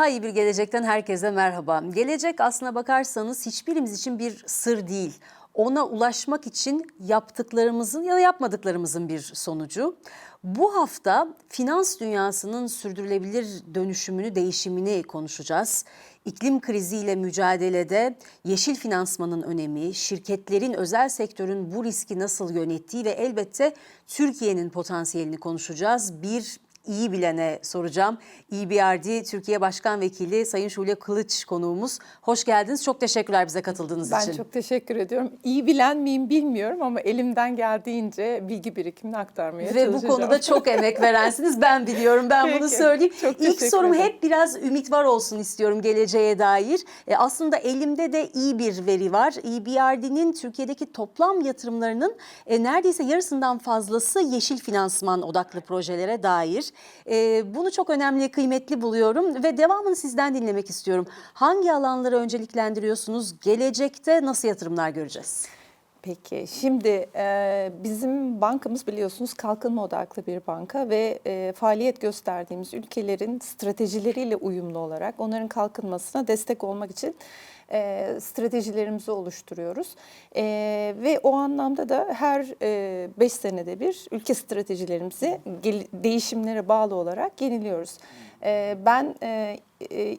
Daha iyi bir gelecekten herkese merhaba. Gelecek aslına bakarsanız hiçbirimiz için bir sır değil. Ona ulaşmak için yaptıklarımızın ya da yapmadıklarımızın bir sonucu. Bu hafta finans dünyasının sürdürülebilir dönüşümünü, değişimini konuşacağız. İklim kriziyle mücadelede yeşil finansmanın önemi, şirketlerin, özel sektörün bu riski nasıl yönettiği ve elbette Türkiye'nin potansiyelini konuşacağız. Bir iyi bilene soracağım. EBRD Türkiye Başkan Vekili Sayın Şule Kılıç konuğumuz. Hoş geldiniz. Çok teşekkürler bize katıldığınız Ben için. çok teşekkür ediyorum. İyi bilen miyim bilmiyorum ama elimden geldiğince bilgi birikimini aktarmaya Ve bu çalışacağım. konuda çok emek verensiniz. Ben biliyorum. Ben bunu Peki, söyleyeyim. çok İlk sorum ederim. hep biraz ümit var olsun istiyorum geleceğe dair. E, aslında elimde de iyi bir veri var. EBRD'nin Türkiye'deki toplam yatırımlarının e, neredeyse yarısından fazlası yeşil finansman odaklı projelere dair. E, bunu çok önemli, kıymetli buluyorum ve devamını sizden dinlemek istiyorum. Hangi alanları önceliklendiriyorsunuz? Gelecekte nasıl yatırımlar göreceğiz? Peki şimdi e, bizim bankamız biliyorsunuz kalkınma odaklı bir banka ve e, faaliyet gösterdiğimiz ülkelerin stratejileriyle uyumlu olarak onların kalkınmasına destek olmak için e, stratejilerimizi oluşturuyoruz. E, ve o anlamda da her 5 senede bir ülke stratejilerimizi gel- değişimlere bağlı olarak yeniliyoruz. E, ben e,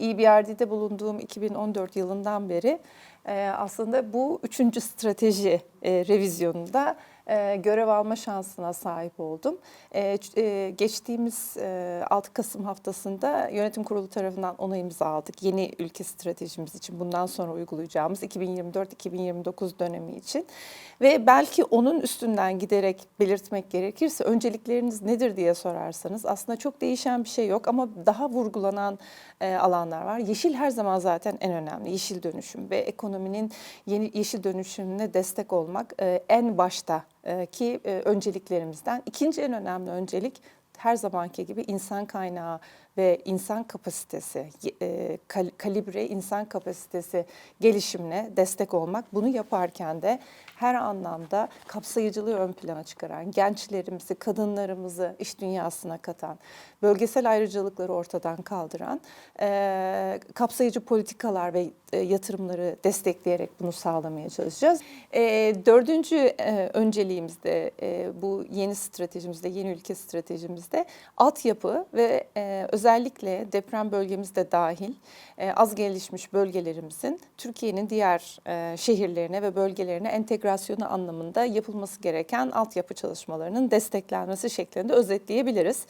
EBRD'de bulunduğum 2014 yılından beri e, aslında bu üçüncü strateji e, revizyonunda e, görev alma şansına sahip oldum. E, e, geçtiğimiz e, 6 Kasım haftasında yönetim kurulu tarafından onayımızı aldık. Yeni ülke stratejimiz için bundan sonra uygulayacağımız 2024-2029 dönemi için. Ve belki onun üstünden giderek belirtmek gerekirse öncelikleriniz nedir diye sorarsanız aslında çok değişen bir şey yok ama daha vurgulanan e, alanlar var. Yeşil her zaman zaten en önemli. Yeşil dönüşüm ve ekonominin yeni yeşil dönüşümüne destek olmak e, en başta ki e, önceliklerimizden. İkinci en önemli öncelik her zamanki gibi insan kaynağı ve insan kapasitesi, e, kal- kalibre insan kapasitesi gelişimine destek olmak. Bunu yaparken de her anlamda kapsayıcılığı ön plana çıkaran, gençlerimizi, kadınlarımızı iş dünyasına katan, bölgesel ayrıcalıkları ortadan kaldıran e, kapsayıcı politikalar ve e, yatırımları destekleyerek bunu sağlamaya çalışacağız. E, dördüncü e, önceliğimizde e, bu yeni stratejimizde, yeni ülke stratejimizde altyapı ve e, deprem bölgemizde dahil e, az gelişmiş bölgelerimizin Türkiye'nin diğer e, şehirlerine ve bölgelerine entegrasyonu anlamında yapılması gereken altyapı çalışmalarının desteklenmesi şeklinde özetleyebiliriz.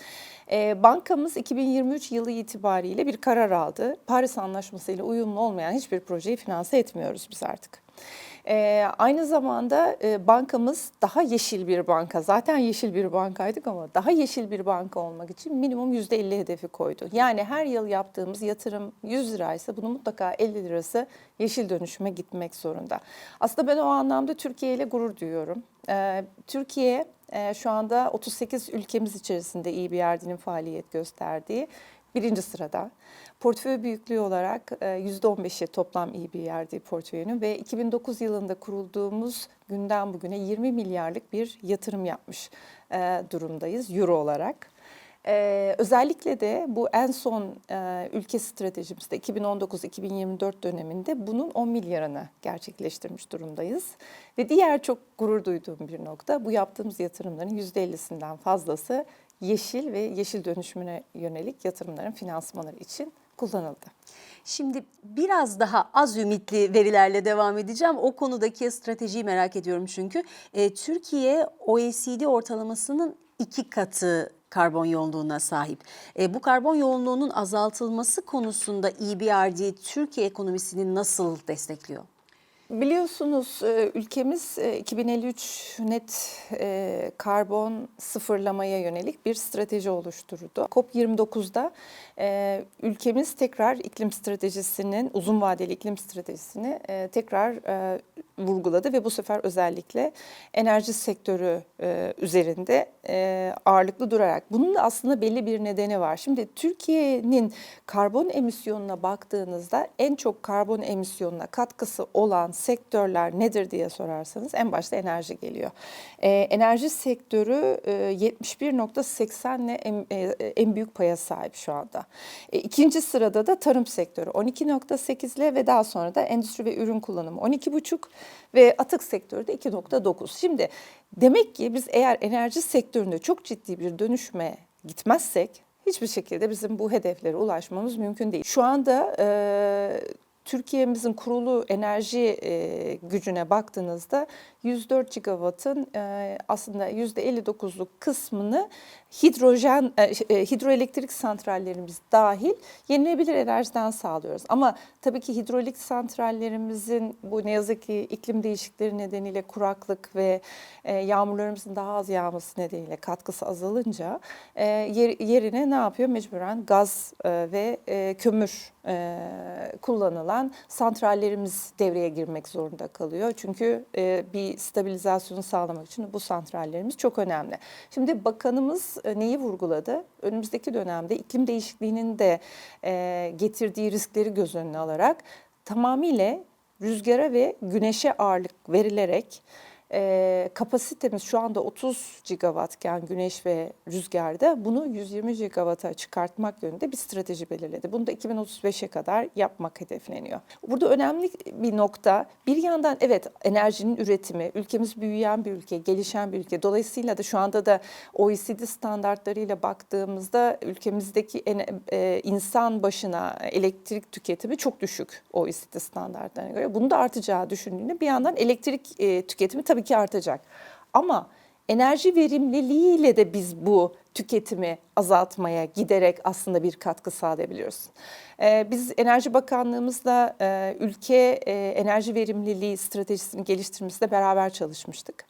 E, bankamız 2023 yılı itibariyle bir karar aldı. Paris Anlaşması ile uyumlu olmayan hiçbir projeyi finanse etmiyoruz biz artık. Ee, aynı zamanda e, bankamız daha yeşil bir banka. Zaten yeşil bir bankaydık ama daha yeşil bir banka olmak için minimum %50 hedefi koydu. Yani her yıl yaptığımız yatırım 100 liraysa bunun mutlaka 50 lirası yeşil dönüşüme gitmek zorunda. Aslında ben o anlamda Türkiye ile gurur duyuyorum. Ee, Türkiye e, şu anda 38 ülkemiz içerisinde EBRD'nin faaliyet gösterdiği birinci sırada. Portföy büyüklüğü olarak e, %15'i toplam EBRD portföyünün ve 2009 yılında kurulduğumuz günden bugüne 20 milyarlık bir yatırım yapmış e, durumdayız euro olarak. Özellikle de bu en son e, ülke stratejimizde 2019-2024 döneminde bunun 10 milyarını gerçekleştirmiş durumdayız. Ve diğer çok gurur duyduğum bir nokta bu yaptığımız yatırımların %50'sinden fazlası yeşil ve yeşil dönüşümüne yönelik yatırımların finansmanları için kullanıldı. Şimdi biraz daha az ümitli verilerle devam edeceğim. O konudaki stratejiyi merak ediyorum çünkü. E, Türkiye OECD ortalamasının iki katı karbon yoğunluğuna sahip. E, bu karbon yoğunluğunun azaltılması konusunda EBRD Türkiye ekonomisini nasıl destekliyor? Biliyorsunuz e, ülkemiz e, 2053 net e, karbon sıfırlamaya yönelik bir strateji oluşturdu. COP29'da e, ülkemiz tekrar iklim stratejisinin, uzun vadeli iklim stratejisini e, tekrar e, vurguladı ve bu sefer özellikle enerji sektörü e, üzerinde e, ağırlıklı durarak. Bunun da aslında belli bir nedeni var. Şimdi Türkiye'nin karbon emisyonuna baktığınızda en çok karbon emisyonuna katkısı olan sektörler nedir diye sorarsanız en başta enerji geliyor. E, enerji sektörü e, 71.80 ile en, e, en büyük paya sahip şu anda. E, ikinci sırada da tarım sektörü 12.8 ile ve daha sonra da endüstri ve ürün kullanımı 12.5 ve atık sektörü de 2.9. Şimdi demek ki biz eğer enerji sektöründe çok ciddi bir dönüşme gitmezsek hiçbir şekilde bizim bu hedeflere ulaşmamız mümkün değil. Şu anda e, Türkiye'mizin kurulu enerji e, gücüne baktığınızda 104 gigawattın e, aslında %59'luk kısmını hidrojen, e, e, hidroelektrik santrallerimiz dahil yenilebilir enerjiden sağlıyoruz. Ama tabii ki hidroelektrik santrallerimizin bu ne yazık ki iklim değişiklikleri nedeniyle kuraklık ve yağmurlarımızın daha az yağması nedeniyle katkısı azalınca yer- yerine ne yapıyor? Mecburen gaz ve kömür kullanılan santrallerimiz devreye girmek zorunda kalıyor. Çünkü bir stabilizasyonu sağlamak için bu santrallerimiz çok önemli. Şimdi bakanımız e, neyi vurguladı? Önümüzdeki dönemde iklim değişikliğinin de e, getirdiği riskleri göz önüne alarak tamamıyla rüzgara ve güneşe ağırlık verilerek e, kapasitemiz şu anda 30 gigawattken güneş ve rüzgarda bunu 120 gigawatta çıkartmak yönünde bir strateji belirledi. Bunu da 2035'e kadar yapmak hedefleniyor. Burada önemli bir nokta bir yandan evet enerjinin üretimi, ülkemiz büyüyen bir ülke, gelişen bir ülke. Dolayısıyla da şu anda da OECD standartlarıyla baktığımızda ülkemizdeki en- e, insan başına elektrik tüketimi çok düşük OECD standartlarına göre. Bunu da artacağı düşündüğünde bir yandan elektrik e, tüketimi tabii ki artacak. Ama enerji verimliliğiyle de biz bu tüketimi azaltmaya giderek aslında bir katkı sağlayabiliyoruz. Ee, biz Enerji Bakanlığımızla e, ülke e, enerji verimliliği stratejisini geliştirmesinde beraber çalışmıştık.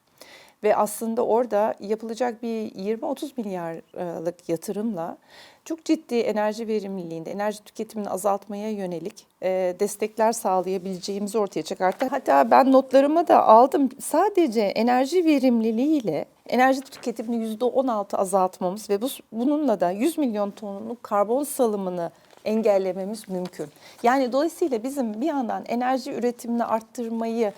Ve aslında orada yapılacak bir 20-30 milyarlık yatırımla çok ciddi enerji verimliliğinde, enerji tüketimini azaltmaya yönelik e, destekler sağlayabileceğimizi ortaya çıkarttı. Hatta ben notlarıma da aldım. Sadece enerji verimliliğiyle enerji tüketimini %16 azaltmamız ve bu, bununla da 100 milyon tonluk karbon salımını engellememiz mümkün. Yani dolayısıyla bizim bir yandan enerji üretimini arttırmayı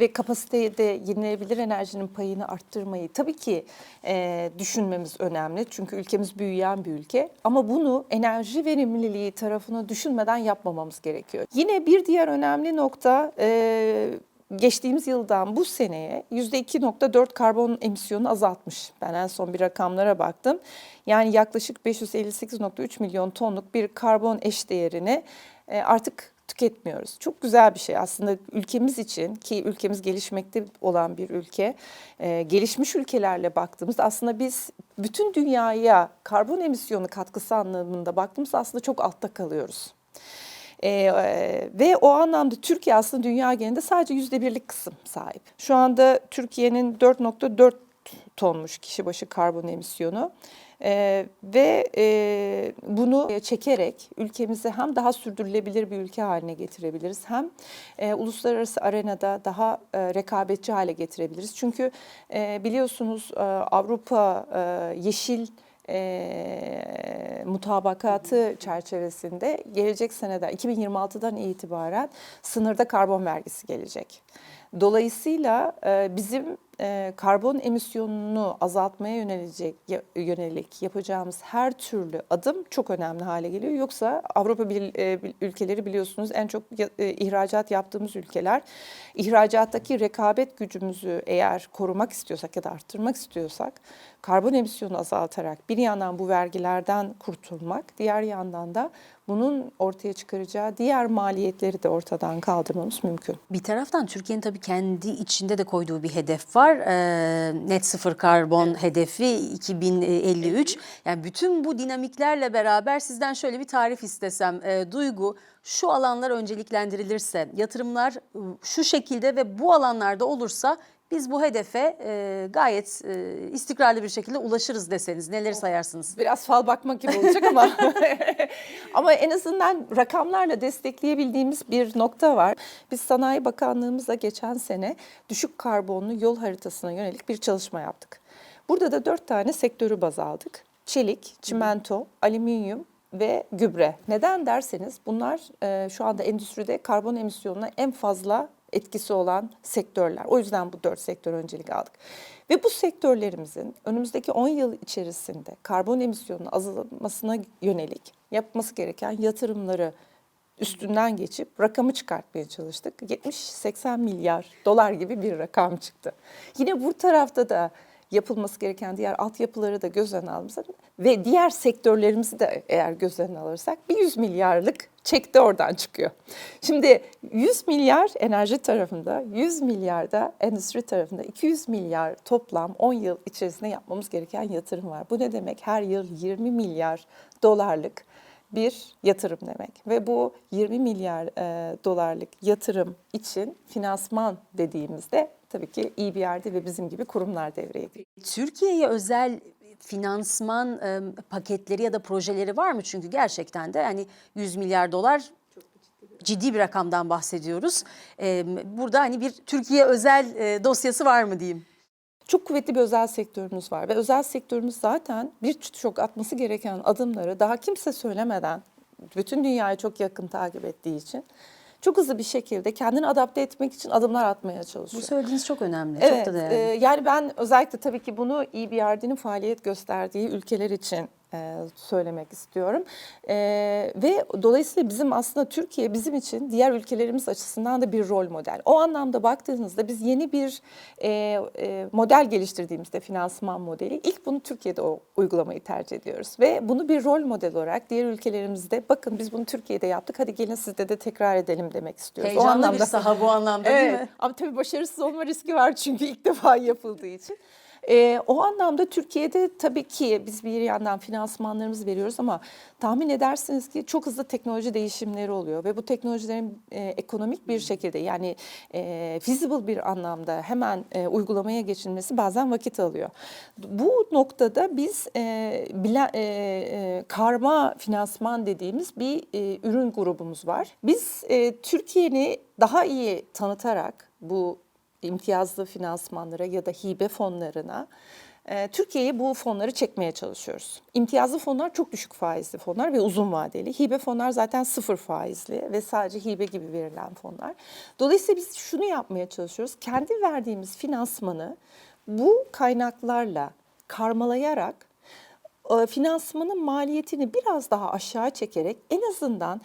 ve kapasitede yenilenebilir enerjinin payını arttırmayı tabii ki e, düşünmemiz önemli. Çünkü ülkemiz büyüyen bir ülke ama bunu enerji verimliliği tarafını düşünmeden yapmamamız gerekiyor. Yine bir diğer önemli nokta e, geçtiğimiz yıldan bu seneye %2.4 karbon emisyonu azaltmış. Ben en son bir rakamlara baktım. Yani yaklaşık 558.3 milyon tonluk bir karbon eşdeğerini e, artık tüketmiyoruz. Çok güzel bir şey aslında ülkemiz için ki ülkemiz gelişmekte olan bir ülke. e, gelişmiş ülkelerle baktığımızda aslında biz bütün dünyaya karbon emisyonu katkısı anlamında baktığımızda aslında çok altta kalıyoruz. Ee, e, ve o anlamda Türkiye aslında dünya genelinde sadece yüzde birlik kısım sahip. Şu anda Türkiye'nin 4.4 tonmuş kişi başı karbon emisyonu. Ee, ve e, bunu çekerek ülkemizi hem daha sürdürülebilir bir ülke haline getirebiliriz hem e, uluslararası arenada daha e, rekabetçi hale getirebiliriz. Çünkü e, biliyorsunuz e, Avrupa e, yeşil e, mutabakatı çerçevesinde gelecek senede 2026'dan itibaren sınırda karbon vergisi gelecek. Dolayısıyla e, bizim e, karbon emisyonunu azaltmaya yönelecek yönelik yapacağımız her türlü adım çok önemli hale geliyor. Yoksa Avrupa bil- e, ülkeleri biliyorsunuz en çok e, ihracat yaptığımız ülkeler. İhracattaki rekabet gücümüzü eğer korumak istiyorsak ya da arttırmak istiyorsak karbon emisyonu azaltarak bir yandan bu vergilerden kurtulmak, diğer yandan da bunun ortaya çıkaracağı diğer maliyetleri de ortadan kaldırmamız mümkün. Bir taraftan Türkiye'nin tabii kendi içinde de koyduğu bir hedef var. Ee, net sıfır karbon hedefi 2053. Yani bütün bu dinamiklerle beraber sizden şöyle bir tarif istesem. Ee, Duygu şu alanlar önceliklendirilirse, yatırımlar ıı, şu şekilde ve bu alanlarda olursa biz bu hedefe e, gayet e, istikrarlı bir şekilde ulaşırız deseniz neleri sayarsınız? Biraz fal bakmak gibi olacak ama ama en azından rakamlarla destekleyebildiğimiz bir nokta var. Biz Sanayi Bakanlığımızla geçen sene düşük karbonlu yol haritasına yönelik bir çalışma yaptık. Burada da dört tane sektörü baz aldık. Çelik, çimento, alüminyum ve gübre. Neden derseniz bunlar e, şu anda endüstride karbon emisyonuna en fazla etkisi olan sektörler. O yüzden bu dört sektör öncelik aldık. Ve bu sektörlerimizin önümüzdeki 10 yıl içerisinde karbon emisyonunun azalmasına yönelik yapması gereken yatırımları üstünden geçip rakamı çıkartmaya çalıştık. 70-80 milyar dolar gibi bir rakam çıktı. Yine bu tarafta da yapılması gereken diğer altyapıları da göz önüne aldığımızda ve diğer sektörlerimizi de eğer göz önüne alırsak bir 100 milyarlık çek de oradan çıkıyor. Şimdi 100 milyar enerji tarafında, 100 milyar da endüstri tarafında 200 milyar toplam 10 yıl içerisinde yapmamız gereken yatırım var. Bu ne demek? Her yıl 20 milyar dolarlık bir yatırım demek ve bu 20 milyar e, dolarlık yatırım için finansman dediğimizde tabii ki EBRD ve bizim gibi kurumlar devreye giriyor. Türkiye'ye özel finansman e, paketleri ya da projeleri var mı? Çünkü gerçekten de hani 100 milyar dolar ciddi bir rakamdan bahsediyoruz. E, burada hani bir Türkiye özel e, dosyası var mı diyeyim? Çok kuvvetli bir özel sektörümüz var ve özel sektörümüz zaten birçok atması gereken adımları daha kimse söylemeden bütün dünyayı çok yakın takip ettiği için çok hızlı bir şekilde kendini adapte etmek için adımlar atmaya Bu çalışıyor. söylediğiniz çok önemli, Evet, çok da değerli. e, yani ben özellikle tabii ki bunu EBRD'nin faaliyet gösterdiği ülkeler için e, söylemek istiyorum. E, ve dolayısıyla bizim aslında Türkiye bizim için diğer ülkelerimiz açısından da bir rol model. O anlamda baktığınızda biz yeni bir e, e, model geliştirdiğimizde finansman modeli ilk bunu Türkiye'de o uygulamayı tercih ediyoruz. Ve bunu bir rol model olarak diğer ülkelerimizde bakın biz bunu Türkiye'de yaptık hadi gelin sizde de tekrar edelim demek istiyoruz. Heyecanlı bir saha bu anlamda değil Evet, mi? Ama tabii başarısız olma riski var çünkü ilk defa yapıldığı için. Ee, o anlamda Türkiye'de tabii ki biz bir yandan finansmanlarımızı veriyoruz ama tahmin edersiniz ki çok hızlı teknoloji değişimleri oluyor ve bu teknolojilerin e, ekonomik bir şekilde yani e, feasible bir anlamda hemen e, uygulamaya geçilmesi bazen vakit alıyor. Bu noktada biz e, bile, e, e, karma finansman dediğimiz bir e, ürün grubumuz var. Biz e, Türkiye'ni daha iyi tanıtarak bu imtiyazlı finansmanlara ya da hibe fonlarına e, Türkiye'ye bu fonları çekmeye çalışıyoruz. İmtiyazlı fonlar çok düşük faizli fonlar ve uzun vadeli. Hibe fonlar zaten sıfır faizli ve sadece hibe gibi verilen fonlar. Dolayısıyla biz şunu yapmaya çalışıyoruz. Kendi verdiğimiz finansmanı bu kaynaklarla karmalayarak finansmanın maliyetini biraz daha aşağı çekerek en azından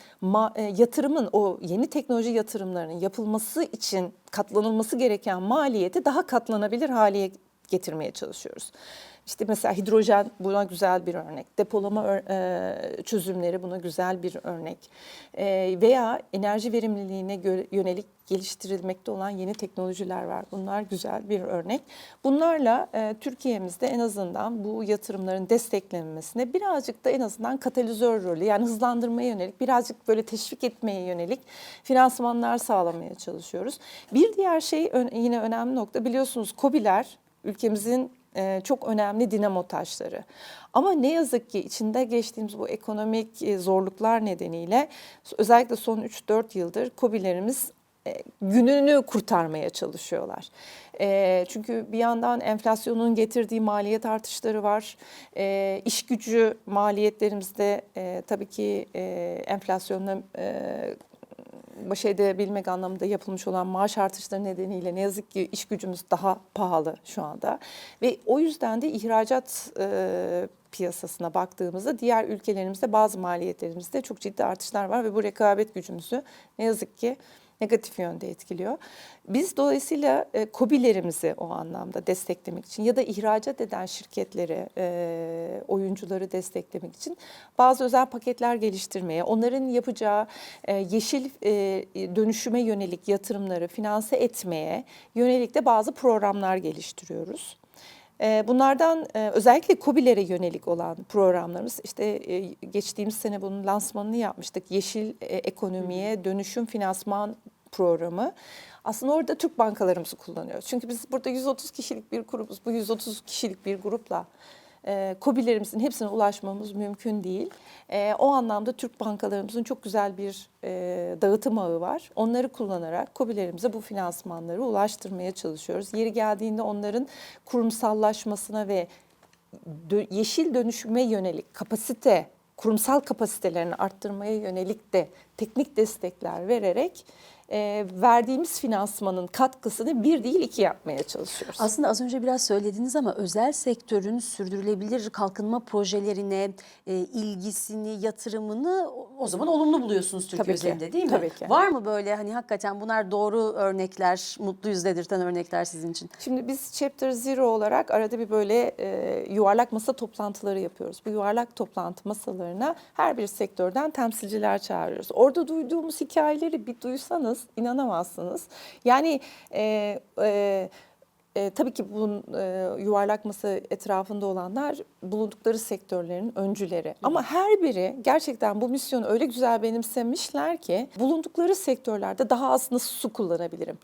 e, yatırımın o yeni teknoloji yatırımlarının yapılması için katlanılması gereken maliyeti daha katlanabilir hale getirmeye çalışıyoruz. İşte mesela hidrojen buna güzel bir örnek, depolama e, çözümleri buna güzel bir örnek E, veya enerji verimliliğine yönelik geliştirilmekte olan yeni teknolojiler var. Bunlar güzel bir örnek. Bunlarla e, Türkiye'mizde en azından bu yatırımların desteklenmesine birazcık da en azından katalizör rolü yani hızlandırmaya yönelik birazcık böyle teşvik etmeye yönelik finansmanlar sağlamaya çalışıyoruz. Bir diğer şey yine önemli nokta biliyorsunuz KOBİ'ler ülkemizin e, çok önemli dinamo taşları. Ama ne yazık ki içinde geçtiğimiz bu ekonomik e, zorluklar nedeniyle özellikle son 3-4 yıldır KOBİ'lerimiz e, gününü kurtarmaya çalışıyorlar. Çünkü bir yandan enflasyonun getirdiği maliyet artışları var. E, gücü maliyetlerimizde tabii ki enflasyonla baş edebilmek anlamında yapılmış olan maaş artışları nedeniyle ne yazık ki iş gücümüz daha pahalı şu anda. Ve o yüzden de ihracat e, piyasasına baktığımızda diğer ülkelerimizde bazı maliyetlerimizde çok ciddi artışlar var ve bu rekabet gücümüzü ne yazık ki negatif yönde etkiliyor. Biz dolayısıyla e, KOBİ'lerimizi o anlamda desteklemek için ya da ihracat eden şirketleri, e, oyuncuları desteklemek için bazı özel paketler geliştirmeye, onların yapacağı e, yeşil e, dönüşüme yönelik yatırımları finanse etmeye yönelik de bazı programlar geliştiriyoruz. E, Bunlardan e, özellikle KOBİ'lere yönelik olan programlarımız işte e, geçtiğimiz sene bunun lansmanını yapmıştık. Yeşil e, ekonomiye dönüşüm finansman programı. Aslında orada Türk bankalarımızı kullanıyoruz. Çünkü biz burada 130 kişilik bir grubuz. Bu 130 kişilik bir grupla e, KOBİ'lerimizin hepsine ulaşmamız mümkün değil. E, o anlamda Türk bankalarımızın çok güzel bir e, dağıtım ağı var. Onları kullanarak KOBİ'lerimize bu finansmanları ulaştırmaya çalışıyoruz. Yeri geldiğinde onların kurumsallaşmasına ve dö- yeşil dönüşüme yönelik kapasite, kurumsal kapasitelerini arttırmaya yönelik de teknik destekler vererek e, verdiğimiz finansmanın katkısını bir değil iki yapmaya çalışıyoruz. Aslında az önce biraz söylediniz ama özel sektörün sürdürülebilir kalkınma projelerine e, ilgisini, yatırımını o- zaman olumlu buluyorsunuz Türkiye Tabii ki, üzerinde değil mi? tabii ki. Var mı böyle hani hakikaten bunlar doğru örnekler, mutluyuz dedirten örnekler sizin için? Şimdi biz Chapter Zero olarak arada bir böyle e, yuvarlak masa toplantıları yapıyoruz. Bu yuvarlak toplantı masalarına her bir sektörden temsilciler çağırıyoruz. Orada duyduğumuz hikayeleri bir duysanız inanamazsınız. Yani e, e, e, tabii ki bunun e, yuvarlak masa etrafında olanlar bulundukları sektörlerin öncüleri. Ama her biri gerçekten bu misyonu öyle güzel benimsemişler ki bulundukları sektörlerde daha az nasıl su kullanabilirim?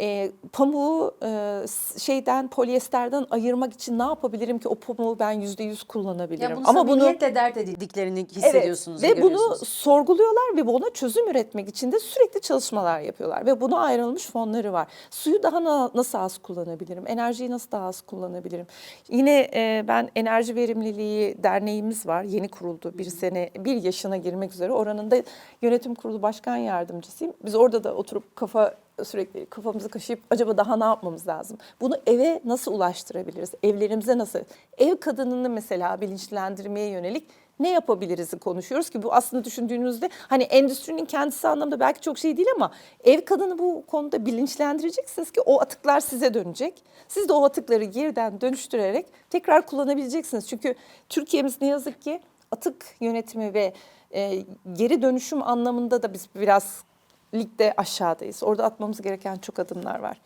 E, pamuğu e, şeyden polyesterden ayırmak için ne yapabilirim ki o pamuğu ben yüzde yüz kullanabilirim? Ya bunu Ama bunu dert edildiklerini hissediyorsunuz Evet, ve bunu sorguluyorlar ve buna çözüm üretmek için de sürekli çalışmalar yapıyorlar. Ve buna ayrılmış fonları var. Suyu daha na- nasıl az kullanabilirim? Enerjiyi nasıl daha az kullanabilirim? Yine e, ben Enerji Verimliliği Derneğimiz var. Yeni kuruldu. Bir sene, bir yaşına girmek üzere. Oranın da yönetim kurulu başkan yardımcısıyım. Biz orada da oturup kafa sürekli kafamızı kaşıyıp acaba daha ne yapmamız lazım? Bunu eve nasıl ulaştırabiliriz? Evlerimize nasıl? Ev kadınını mesela bilinçlendirmeye yönelik ne yapabiliriz'i konuşuyoruz ki bu aslında düşündüğünüzde hani endüstrinin kendisi anlamda belki çok şey değil ama ev kadını bu konuda bilinçlendireceksiniz ki o atıklar size dönecek. Siz de o atıkları geriden dönüştürerek tekrar kullanabileceksiniz. Çünkü Türkiye'miz ne yazık ki atık yönetimi ve e, geri dönüşüm anlamında da biz biraz ligde aşağıdayız. Orada atmamız gereken çok adımlar var.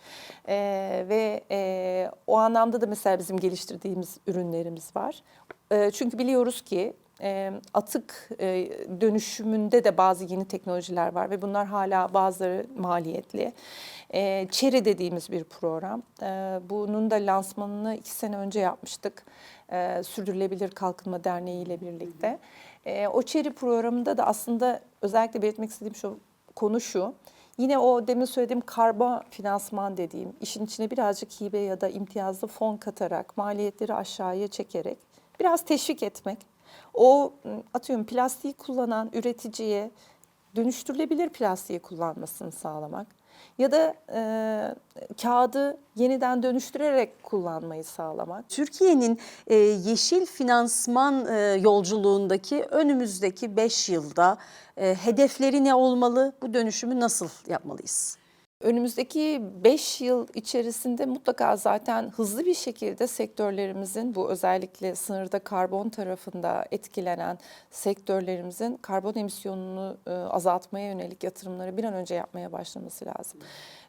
Ee, ve e, o anlamda da mesela bizim geliştirdiğimiz ürünlerimiz var. Ee, çünkü biliyoruz ki e, atık e, dönüşümünde de bazı yeni teknolojiler var ve bunlar hala bazıları maliyetli. E, Çeri dediğimiz bir program. E, bunun da lansmanını iki sene önce yapmıştık. E, Sürdürülebilir Kalkınma Derneği ile birlikte. E, o Çeri programında da aslında özellikle belirtmek istediğim şu konu şu. Yine o demin söylediğim karba finansman dediğim işin içine birazcık hibe ya da imtiyazlı fon katarak maliyetleri aşağıya çekerek biraz teşvik etmek. O atıyorum plastiği kullanan üreticiye dönüştürülebilir plastiği kullanmasını sağlamak ya da e, kağıdı yeniden dönüştürerek kullanmayı sağlamak. Türkiye'nin e, yeşil finansman e, yolculuğundaki önümüzdeki 5 yılda e, hedefleri ne olmalı? Bu dönüşümü nasıl yapmalıyız? Önümüzdeki 5 yıl içerisinde mutlaka zaten hızlı bir şekilde sektörlerimizin bu özellikle sınırda karbon tarafında etkilenen sektörlerimizin karbon emisyonunu e, azaltmaya yönelik yatırımları bir an önce yapmaya başlaması lazım.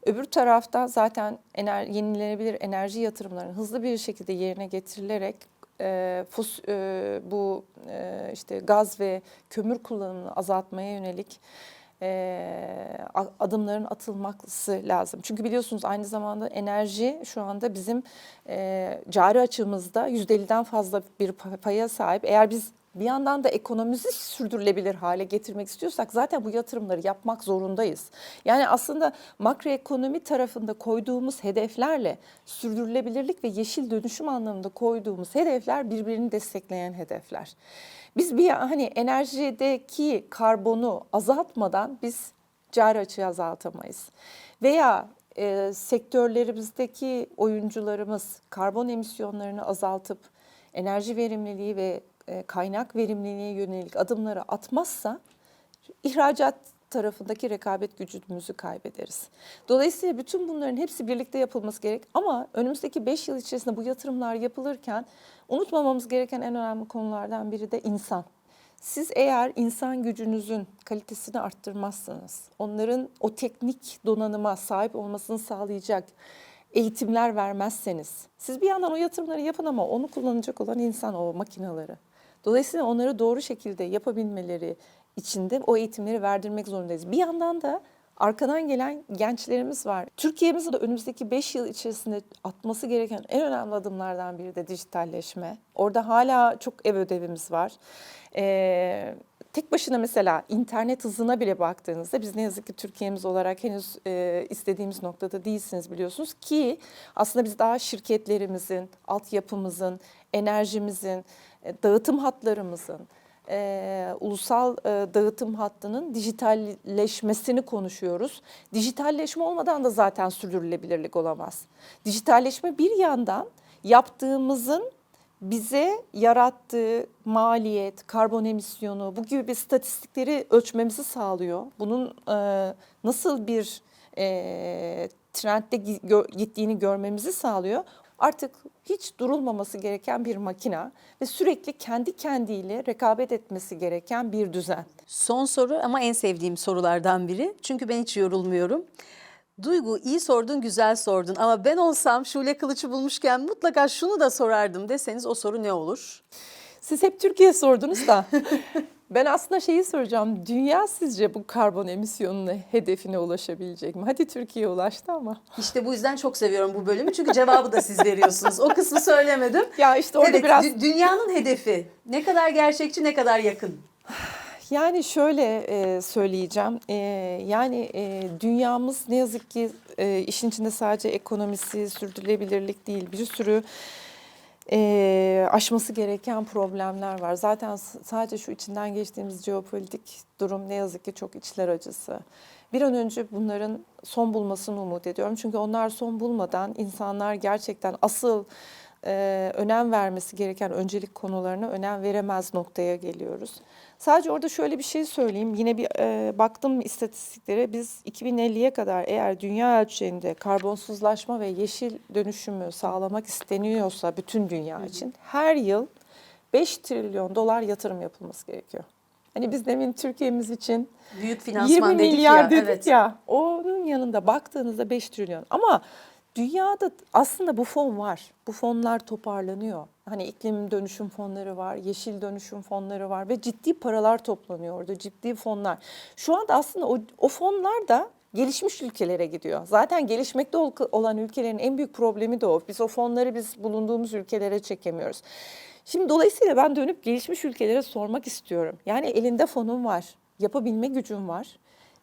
Öbür taraftan zaten ener, yenilenebilir enerji yatırımlarının hızlı bir şekilde yerine getirilerek e, fos, e, bu e, işte gaz ve kömür kullanımını azaltmaya yönelik e, adımların atılması lazım. Çünkü biliyorsunuz aynı zamanda enerji şu anda bizim e, cari açığımızda %50'den fazla bir pa- paya sahip. Eğer biz bir yandan da ekonomimizi sürdürülebilir hale getirmek istiyorsak zaten bu yatırımları yapmak zorundayız. Yani aslında makroekonomi tarafında koyduğumuz hedeflerle sürdürülebilirlik ve yeşil dönüşüm anlamında koyduğumuz hedefler birbirini destekleyen hedefler. Biz bir hani enerjideki karbonu azaltmadan biz cari açığı azaltamayız. Veya e, sektörlerimizdeki oyuncularımız karbon emisyonlarını azaltıp enerji verimliliği ve kaynak verimliliğine yönelik adımları atmazsa ihracat tarafındaki rekabet gücümüzü kaybederiz. Dolayısıyla bütün bunların hepsi birlikte yapılması gerek ama önümüzdeki 5 yıl içerisinde bu yatırımlar yapılırken unutmamamız gereken en önemli konulardan biri de insan. Siz eğer insan gücünüzün kalitesini arttırmazsanız, onların o teknik donanıma sahip olmasını sağlayacak eğitimler vermezseniz, siz bir yandan o yatırımları yapın ama onu kullanacak olan insan o makinaları. Dolayısıyla onları doğru şekilde yapabilmeleri için de o eğitimleri verdirmek zorundayız. Bir yandan da arkadan gelen gençlerimiz var. Türkiye'mizin de önümüzdeki 5 yıl içerisinde atması gereken en önemli adımlardan biri de dijitalleşme. Orada hala çok ev ödevimiz var. Ee, tek başına mesela internet hızına bile baktığınızda biz ne yazık ki Türkiye'miz olarak henüz e, istediğimiz noktada değilsiniz biliyorsunuz ki aslında biz daha şirketlerimizin, altyapımızın, enerjimizin, e, dağıtım hatlarımızın, e, ulusal e, dağıtım hattının dijitalleşmesini konuşuyoruz. Dijitalleşme olmadan da zaten sürdürülebilirlik olamaz. Dijitalleşme bir yandan yaptığımızın bize yarattığı maliyet, karbon emisyonu bu gibi bir statistikleri ölçmemizi sağlıyor. Bunun e, nasıl bir e, trendde gittiğini görmemizi sağlıyor. Artık hiç durulmaması gereken bir makina ve sürekli kendi kendiyle rekabet etmesi gereken bir düzen. Son soru ama en sevdiğim sorulardan biri. Çünkü ben hiç yorulmuyorum. Duygu iyi sordun, güzel sordun ama ben olsam Şule Kılıç'ı bulmuşken mutlaka şunu da sorardım deseniz o soru ne olur? Siz hep Türkiye sordunuz da ben aslında şeyi soracağım. Dünya sizce bu karbon emisyonunu hedefine ulaşabilecek mi? Hadi Türkiye ulaştı ama. İşte bu yüzden çok seviyorum bu bölümü çünkü cevabı da siz veriyorsunuz. O kısmı söylemedim. Ya işte orada evet, biraz dü- dünyanın hedefi ne kadar gerçekçi ne kadar yakın? Yani şöyle e, söyleyeceğim. E, yani e, dünyamız ne yazık ki işin içinde sadece ekonomisi, sürdürülebilirlik değil. Bir sürü aşması gereken problemler var. Zaten sadece şu içinden geçtiğimiz jeopolitik durum ne yazık ki çok içler acısı. Bir an önce bunların son bulmasını umut ediyorum. Çünkü onlar son bulmadan insanlar gerçekten asıl e, önem vermesi gereken öncelik konularına önem veremez noktaya geliyoruz. Sadece orada şöyle bir şey söyleyeyim. Yine bir e, baktım istatistiklere. Biz 2050'ye kadar eğer dünya ölçeğinde karbonsuzlaşma ve yeşil dönüşümü sağlamak isteniyorsa bütün dünya için her yıl 5 trilyon dolar yatırım yapılması gerekiyor. Hani biz demin Türkiye'miz için Büyük 20 finansman dedik milyar ya. dedik evet. ya. Onun yanında baktığınızda 5 trilyon. Ama dünyada aslında bu fon var. Bu fonlar toparlanıyor. Hani iklim dönüşüm fonları var, yeşil dönüşüm fonları var ve ciddi paralar toplanıyor orada, ciddi fonlar. Şu anda aslında o, o fonlar da gelişmiş ülkelere gidiyor. Zaten gelişmekte ol- olan ülkelerin en büyük problemi de o. Biz o fonları biz bulunduğumuz ülkelere çekemiyoruz. Şimdi dolayısıyla ben dönüp gelişmiş ülkelere sormak istiyorum. Yani elinde fonun var, yapabilme gücün var.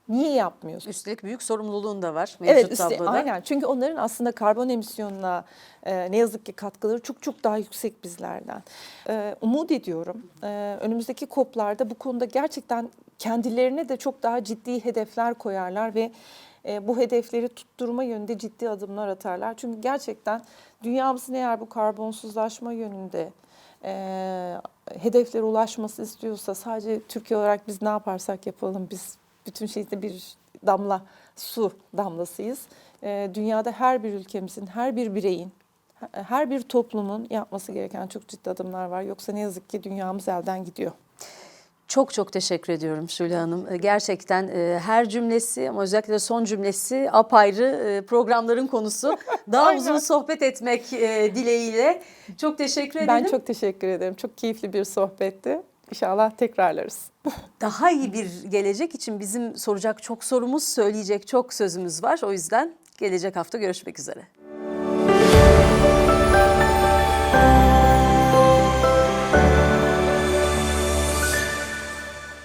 Niye yapmıyorsun? Üstelik büyük sorumluluğun da var mevcut Evet, üstte, tabloda. aynen. Çünkü onların aslında karbon emisyonuna e, ne yazık ki katkıları çok çok daha yüksek bizlerden. E, umut ediyorum. E, önümüzdeki COP'larda bu konuda gerçekten kendilerine de çok daha ciddi hedefler koyarlar ve e, bu hedefleri tutturma yönünde ciddi adımlar atarlar. Çünkü gerçekten dünyamızın eğer bu karbonsuzlaşma yönünde e, hedeflere ulaşması istiyorsa sadece Türkiye olarak biz ne yaparsak yapalım biz bütün şeyde bir damla su damlasıyız. E, dünyada her bir ülkemizin, her bir bireyin, he- her bir toplumun yapması gereken çok ciddi adımlar var. Yoksa ne yazık ki dünyamız elden gidiyor. Çok çok teşekkür ediyorum Şule Hanım. E, Gerçekten e, her cümlesi ama özellikle son cümlesi apayrı e, programların konusu. Daha uzun sohbet etmek e, dileğiyle. Çok teşekkür ederim. Ben çok teşekkür ederim. Çok keyifli bir sohbetti. İnşallah tekrarlarız. Daha iyi bir gelecek için bizim soracak çok sorumuz, söyleyecek çok sözümüz var. O yüzden gelecek hafta görüşmek üzere.